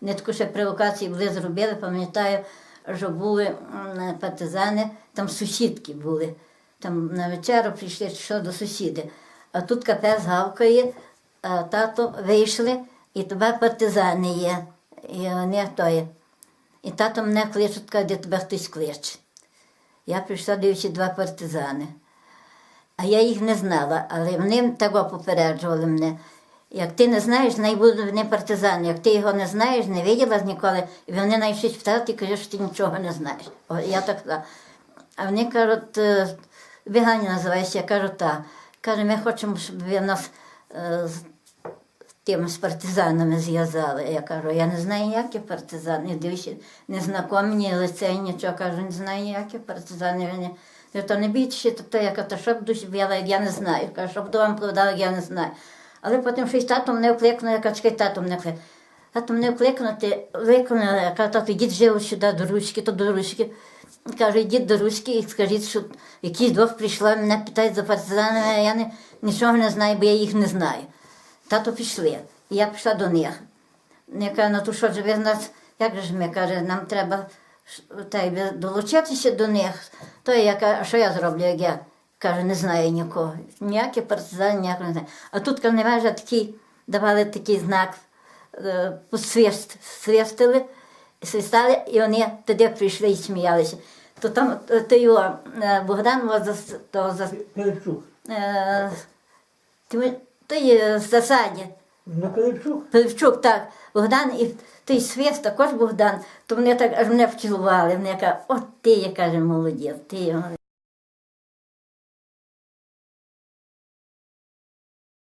Вони таку ще провокації були зробили, пам'ятаю, що були партизани, там сусідки були. Там на вечеру прийшли що до сусіди. А тут капець гавкає, а тато вийшли, і тебе партизани є. І вони то є. І тато мене кличуть, каже, де тебе хтось кличе. Я прийшла, дивлячись два партизани. А я їх не знала, але вони того попереджували мене. Як ти не знаєш, най будуть вони партизани. Як ти його не знаєш, не виділа ніколи, і вони питати, ти кажеш, що ти нічого не знаєш. О, я так казала. А вони кажуть, е, Бігані називаєшся, я кажу, так. Каже, ми хочемо, щоб ви нас е, з тими з партизанами зв'язали. Я кажу, я не знаю, ніякі партизани. Дивіться, не знакомі, лице, нічого. Кажу, не знаю, ніякі партизани. Вони то не бійтеся, то, я кажу, «Та що б як я не знаю. Кажу, щоб до вам продали, як я не знаю. Але потім щось тато мене вкликнув, я кажу, чекай, тато мене вкликнув. Тато мене вкликнути, виконали, я кажу, тато, йдіть живо сюди до ручки, то до ручки. Кажу, йдіть до ручки і скажіть, що якісь двох прийшла, мене питають за партизанами, а я не, нічого не знаю, бо я їх не знаю. Тато пішли. І я пішла до них. Я кажу, ну то що ж ви нас, як же ми каже, нам треба та долучитися до них. То я кажу, а що я зроблю, як я каже, не знаю нікого. Ніякі партизани, ніякого не знаю. А тут каже, такий, давали такий знак, е, посвист, свистили, свистали, і вони туди прийшли і сміялися. То там е, то його, е, Богдан то Пилипчук. е, той з засаді. На Пилипчук? Пилипчук, так, Богдан і той свист також Богдан, то вони так аж мене вцілували. Вони кажуть, от ти, я каже, молодець, ти. молодець».